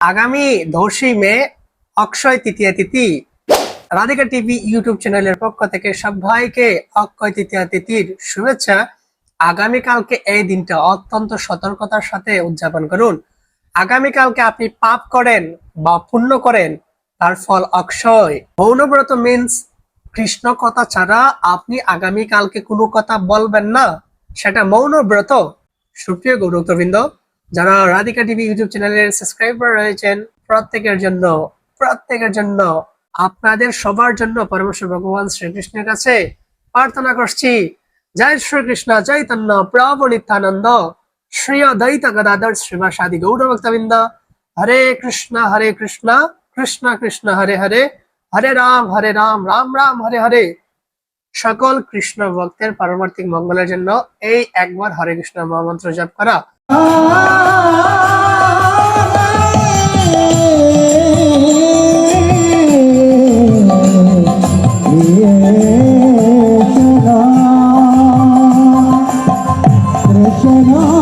আগামী দশই মে অক্ষয় তৃতীয়া তিথি। রাধিকা টিভি ইউটিউব চ্যানেলের পক্ষ থেকে সবাইকে অক্ষয় তৃতীয়া তিথির শুভেচ্ছা। আগামীকালকে এই দিনটা অত্যন্ত সতর্কতার সাথে উদযাপন করুন। আগামীকালকে আপনি পাপ করেন বা পুণ্য করেন, তার ফল অক্ষয়। মৌনব্রত মিন্স কৃষ্ণ কথা ছাড়া আপনি আগামীকালকে কোনো কথা বলবেন না, সেটা মৌনব্রত। সুপ্রিয় গৌরববৃন্দ যারা রাধিকা টিভি ইউটিউব চ্যানেলের সাবস্ক্রাইবার রয়েছেন, প্রত্যেকের জন্য প্রত্যেকের জন্য আপনাদের সবার জন্য পরমেশ্বর ভগবান শ্রীকৃষ্ণের কাছে প্রার্থনা করছি। জয় শ্রীকৃষ্ণ চৈতন্য প্রভু নিত্যানন্দ শ্রী অদ্বৈত গদাধর শ্রীবাসাদি গৌর ভক্তবৃন্দ। হরে কৃষ্ণ হরে কৃষ্ণ কৃষ্ণ কৃষ্ণ, হরে হরে হরে রাম হরে রাম রাম রাম, হরে হরে। সকল কৃষ্ণ ভক্তের পারমার্থিক মঙ্গলের জন্য এই একবার হরে কৃষ্ণ মহামন্ত্র জপ করা Krishna